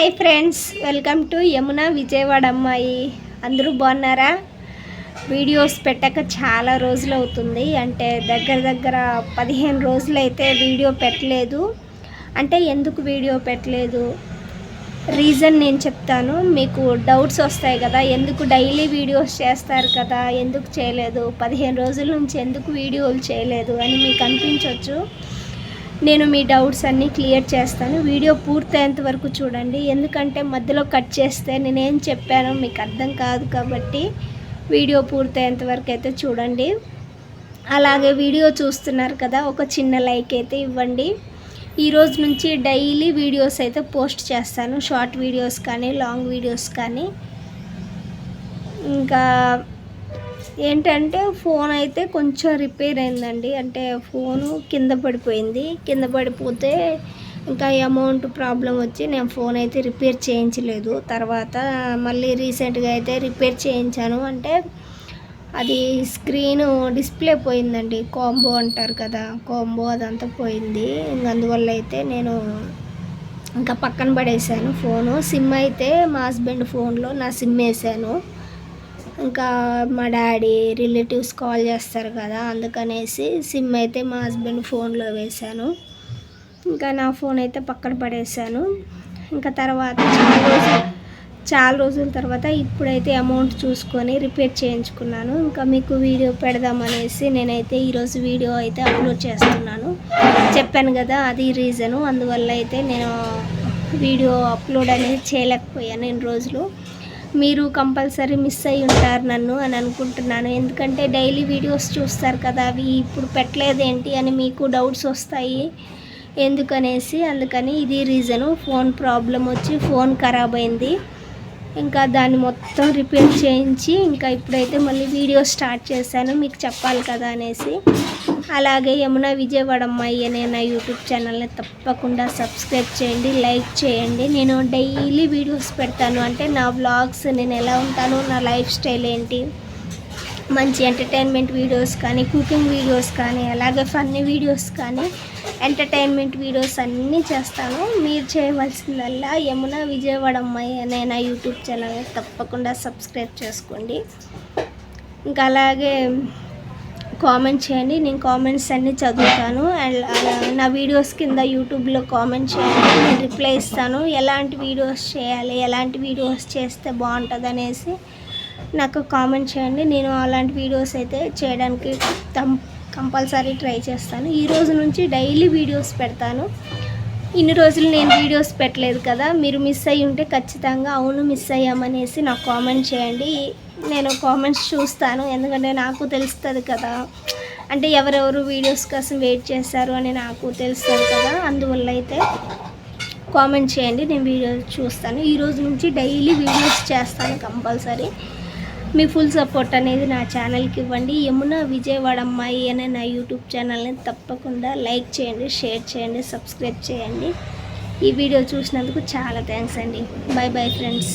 Hi friends welcome to Yamuna Vijayawada అమ్మాయి. అందరూ బాగున్నారా? వీడియోస్ పెట్టక చాలా రోజులు అవుతుంది. అంటే దగ్గర దగ్గర పదిహేను రోజులు అయితే వీడియో పెట్టలేదు. అంటే ఎందుకు వీడియో పెట్టలేదు? రీజన్ నేను చెప్తాను. మీకు డౌట్స్ వస్తాయి కదా ఎందుకు డైలీ వీడియోస్ చేస్తారు కదా ఎందుకు చేయలేదు? పదిహేను రోజుల నుంచి ఎందుకు వీడియోలు చేయలేదు అని మీకు అనిపించవచ్చు నేను మీ డౌట్స్ అన్నీ క్లియర్ చేస్తాను. వీడియో పూర్తయ్యేంత వరకు చూడండి. ఎందుకంటే మధ్యలో కట్ చేస్తే నేనేం చెప్పానో మీకు అర్థం కాదు కాబట్టి వీడియో పూర్తయ్యేంత వరకు అయితే చూడండి. అలాగే వీడియో చూస్తున్నారు కదా ఒక చిన్న లైక్ అయితే ఇవ్వండి. ఈరోజు నుంచి డైలీ వీడియోస్ అయితే పోస్ట్ చేస్తాను. షార్ట్ వీడియోస్ కానీ లాంగ్ వీడియోస్ కానీ. ఇంకా ఏంటంటే ఫోన్ అయితే కొంచెం రిపేర్ అయిందండి. అంటే ఫోను కింద పడిపోయింది. కింద పడిపోతే ఇంకా అమౌంట్ ప్రాబ్లం వచ్చి నేను ఫోన్ అయితే రిపేర్ చేయించలేదు. తర్వాత మళ్ళీ రీసెంట్గా అయితే రిపేర్ చేయించాను. అంటే అది స్క్రీన్ డిస్ప్లే పోయిందండి. కాంబో అంటారు కదా కాంబో అదంతా పోయింది. అందువల్ల అయితే నేను ఇంకా పక్కన పడేసాను ఫోను. సిమ్ అయితే మా హస్బెండ్ ఫోన్లో నా సిమ్ వేసాను. ఇంకా మా డాడీ రిలేటివ్స్ కాల్ చేస్తారు కదా అందుకనేసి సిమ్ అయితే మా హస్బెండ్ ఫోన్లో వేశాను. ఇంకా నా ఫోన్ అయితే పక్కన పడేసాను ఇంకా తర్వాత చాలా రోజులు చాలా రోజుల తర్వాత ఇప్పుడైతే అమౌంట్ చూసుకొని రిపేర్ చేయించుకున్నాను. ఇంకా మీకు వీడియో పెడదామనేసి నేనైతే ఈరోజు వీడియో అయితే అప్లోడ్ చేస్తున్నాను. చెప్పాను కదా అది రీజను అందువల్ల అయితే నేను వీడియో అప్లోడ్ అనేది చేయలేకపోయాను ఇన్ని రోజులు. మీరు కంపల్సరీ మిస్ అయి ఉంటారు నన్ను అని అనుకుంటున్నాను. ఎందుకంటే డైలీ వీడియోస్ చూస్తారు కదా అవి ఇప్పుడు పెట్టలేదేంటి అని మీకు డౌట్స్ వస్తాయి. ఎందుకనేసి అందుకని ఇది రీజను ఫోన్ ప్రాబ్లం వచ్చి ఫోన్ ఖరాబ్ అయింది. ఇంకా దాన్ని మొత్తం రిపేర్ చేయించి ఇంకా ఇప్పుడైతే మళ్ళీ వీడియో స్టార్ట్ చేశాను. మీకు చెప్పాలి కదా అనేసి. అలాగే యమున విజయవాడ అమ్మాయి అనే నా యూట్యూబ్ ఛానల్ని తప్పకుండా సబ్స్క్రైబ్ చేయండి లైక్ చేయండి. నేను డైలీ వీడియోస్ పెడతాను. అంటే నా వ్లాగ్స్ నేను ఎలా ఉంటాను నా లైఫ్ స్టైల్ ఏంటి మంచి ఎంటర్టైన్మెంట్ వీడియోస్ కానీ కుకింగ్ వీడియోస్ కానీ అలాగే ఫన్నీ వీడియోస్ కానీ ఎంటర్టైన్మెంట్ వీడియోస్ అన్నీ చేస్తాను. మీరు చేయవలసిందల్లా యమున విజయవాడ అమ్మాయి అనే నా యూట్యూబ్ ఛానల్ తప్పకుండా సబ్స్క్రైబ్ చేసుకోండి. ఇంకా అలాగే కామెంట్ చేయండి. నేను కామెంట్స్ అన్నీ చదువుతాను. అండ్ అలా- నా వీడియోస్ కింద యూట్యూబ్లో కామెంట్ చేయండి. నేను రిప్లై ఇస్తాను. ఎలాంటి వీడియోస్ చేయాలి? ఎలాంటి వీడియోస్ చేస్తే బాగుంటుంది అనేసి నాకు కామెంట్ చేయండి. నేను అలాంటి వీడియోస్ అయితే చేయడానికి కం కంపల్సరీ ట్రై చేస్తాను. ఈ రోజు నుంచి డైలీ వీడియోస్ పెడతాను. ఇన్ని రోజులు నేను వీడియోస్ పెట్టలేదు కదా మీరు మిస్ అయ్యి ఉంటే ఖచ్చితంగా అవును మిస్ అయ్యామనేసి నాకు కామెంట్ చేయండి. నేను కామెంట్స్ చూస్తాను ఎందుకంటే నాకు తెలుస్తుంది కదా. అంటే ఎవరెవరు వీడియోస్ కోసం వెయిట్ చేశారు అని నాకు తెలుస్తుంది కదా అందువల్ల అయితే కామెంట్ చేయండి నేను వీడియోస్ చూస్తాను. ఈ రోజు నుంచి డైలీ వీడియోస్ చేస్తాను కంపల్సరీ. మీ ఫుల్ సపోర్ట్ అనేది నా ఛానల్కి ఇవ్వండి. యమున విజయవాడ అమ్మాయి అనే నా యూట్యూబ్ ఛానల్ని తప్పకుండా లైక్ చేయండి షేర్ చేయండి సబ్స్క్రైబ్ చేయండి. ఈ వీడియో చూసినందుకు చాలా థ్యాంక్స్ అండి. Bye bye friends